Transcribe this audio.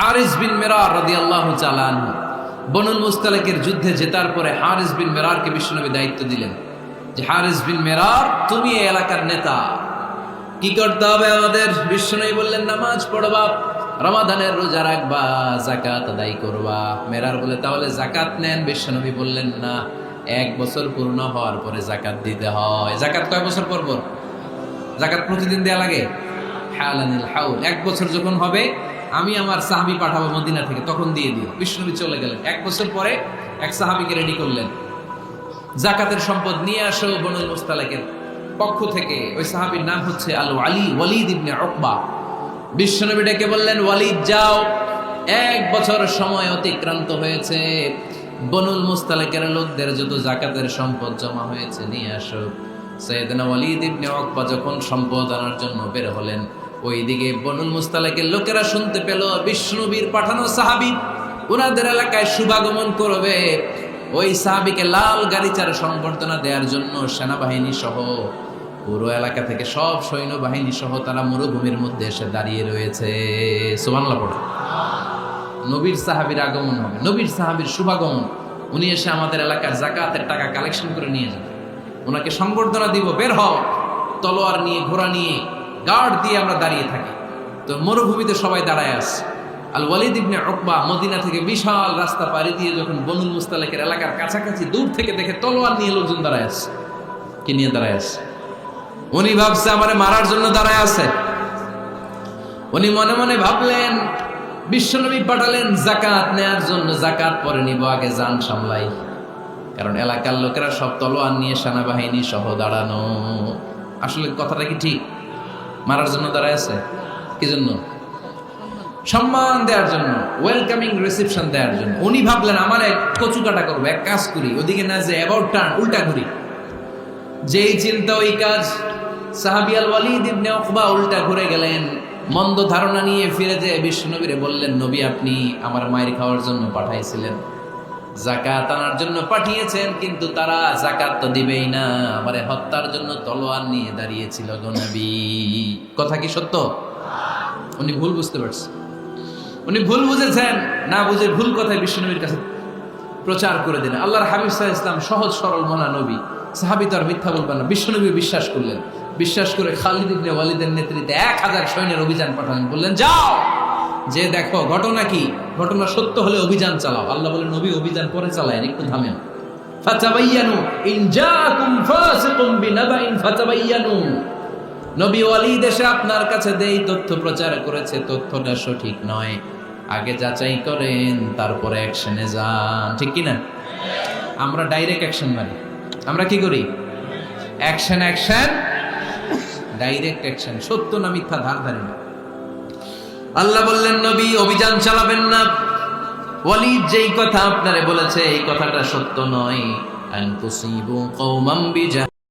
হারিস বিন মেরার রাদিয়াল্লাহু তাআলা আনহু বনুল মুস্তালেকের যুদ্ধে জেতার পরে হারিস বিন মেরারকে বিশ্বনবী দায়িত্ব দিলেন যে, হারিস বিন মেরার, তুমি এই এলাকার নেতা। কি করতে হবে আমাদের? বিশ্বনবী বললেন, নামাজ পড়বা, রমাদানের রোজা রাখবা জাকাত আদায় করবা। মেরার বলে, তাহলে জাকাত নেন? বিশ্বনবী বললেন, না, এক বছর পূর্ণ হওয়ার পরে জাকাত দিতে হয়। জাকাত কয় বছর পর পর? জাকাত প্রতিদিন দেয়া লাগে? হাউল। এক বছর যখন হবে আমি আমার সাহাবি পাঠাবো মদিনা থেকে, তখন দিয়ে দিও। বিষ্ণুবী চলে গেলেন। এক বছর পরে এক সাহাবিকে রেডি করলেন। জাকাতের সম্পদ নিয়ে আসো বনুল মুস্তালাকের পক্ষ থেকে। ওই সাহাবীর নাম হচ্ছে আলু আলী ওয়ালিদ ইবনে উকবা। বিশ্বনবী ডেকে বললেন, ওয়ালিদ, যাও। এক বছর সময় অতিক্রান্ত হয়েছে। বনুল মুস্তালাকের লোকদের যত জাকাতের সম্পদ জমা হয়েছে, নিয়ে আসো। সৈয়দনা ওয়ালিদ ইবনে উকবা যখন সম্পদ আনার জন্য বের হলেন ওইদিকে বনুল মুস্তালাকের লোকেরা শুনতে পেল, বিষ্ণুবীর পাঠানো সাহাবি ওনাদের এলাকায় শুভাগমন করবে। ওই সাহাবিকে লাল গাড়িচার সংবর্ধনা দেওয়ার জন্য সেনাবাহিনী সহ পুরো এলাকা থেকে সব সৈন্যবাহিনী সহ তারা মরুভূমির মধ্যে এসে দাঁড়িয়ে রয়েছে। পড়ে। নবীর সাহাবীর আগমন হবে। নবীর সাহাবীর শুভাগমন। উনি এসে আমাদের এলাকার জাকাতের টাকা কালেকশন করে নিয়ে যাবে। ওনাকে সংবর্ধনা দিব। বের হও। তলোয়ার নিয়ে, ঘোড়া নিয়ে গার্ড দিয়ে আমরা দাঁড়িয়ে থাকি। তো মরুভূমিতে সবাই দাঁড়ায় আছে। Al Walid ibn Uqba Medina থেকে বিশাল রাস্তা পাড়ি দিয়ে যখন বনুল মুস্তালিকের এলাকার কাছাকাছি দূর থেকে দেখে তলোয়ার নিয়ে লোকজন দাঁড়ায় আছে। কি নিয়ে দাঁড়ায় আছে? উনি ভাবছে আমারে মারার জন্য দাঁড়ায় আছে। উনি মনে মনে ভাবলেন, বিশ্বনবী পাঠালেন জাকাত নেয়ার জন্য জাকাত পরে নিব, আগে যান সামলাই। কারণ এলাকার লোকেরা সব তলোয়ার নিয়ে সেনাবাহিনী সহ দাঁড়ানো। আসলে কথাটা কি ঠিক? মারার জন্য দাঁড়ায় আছে? কি জন্য? সম্মান দেওয়ার জন্য ওয়েলকামিং রিসেপশন দেওয়ার জন্য। উনি ভাবলেন, আমার এক কচু কাটা করব, এক কাজ করি। ওদিকে না, যে অ্যাবাউট টার্ন উল্টা করি যেই চিন্তা, ওই কাজ ওয়ালিদ ইবনে উকবা উল্টা ঘুরে গেলেন। মন্দ ধারণা নিয়ে ফিরে যে বিশ্বনবীরে বললেন, নবী, আপনি আমার মায়ের খাওয়ার জন্য পাঠাইছিলেন। জাকাত আনার জন্য পাঠিয়েছেন, কিন্তু তারা জাকাত তো দিবেই না। আমারে হত্যার জন্য তলোয়ার নিয়ে দাঁড়িয়েছিল গো নবী। কথা কি সত্য? উনি ভুল বুঝতে পারছেন উনি ভুল বুঝেছেন, না বুঝে ভুল কথায় বিশ্বনবীর কাছে প্রচার করে দিলেন। আল্লাহর হাবিব সাহা ইসলাম সহজ, সরল মনা নবী। সাহাবি তো আর মিথ্যা বলবেন না। বিশ্বনবী বিশ্বাস করলেন। বিশ্বাস করে খালিদ ইবনে ওয়ালিদের নেতৃত্বে এক হাজার সৈন্যের অভিযান পাঠালেন। বললেন, যাও! যে দেখো, ঘটনা কি? ঘটনা সত্য হলে অভিযান চালাও। আল্লাহ বলে নবী, অভিযান করে চালায়েন, একটু থামেন। ফাতাবাইয়ানু, ইন জাআকুম ফাসিকুম বিনাবাইন ফাতাবাইয়ানু। নবী ওয়ালিদ এসে আপনার কাছে দেই তথ্য প্রচার করেছে, তথ্যটা সঠিক নয়। আগে যাচাই করেন, তারপরে অ্যাকশনে যান। ঠিক কি না আমরা ডাইরেক্ট অ্যাকশন মারি। আমরা কি করি? অ্যাকশন অ্যাকশন ডাইরেক্ট অ্যাকশন সত্য না মিথ্যা ধার ধারি না। আল্লাহ বললেন, নবী, অভিযান চালাবেন না। ওয়ালিদ যেই কথা আপনারে বলেছে, এই কথাটা সত্য নয়। আন তুসিবু কওমান বিজা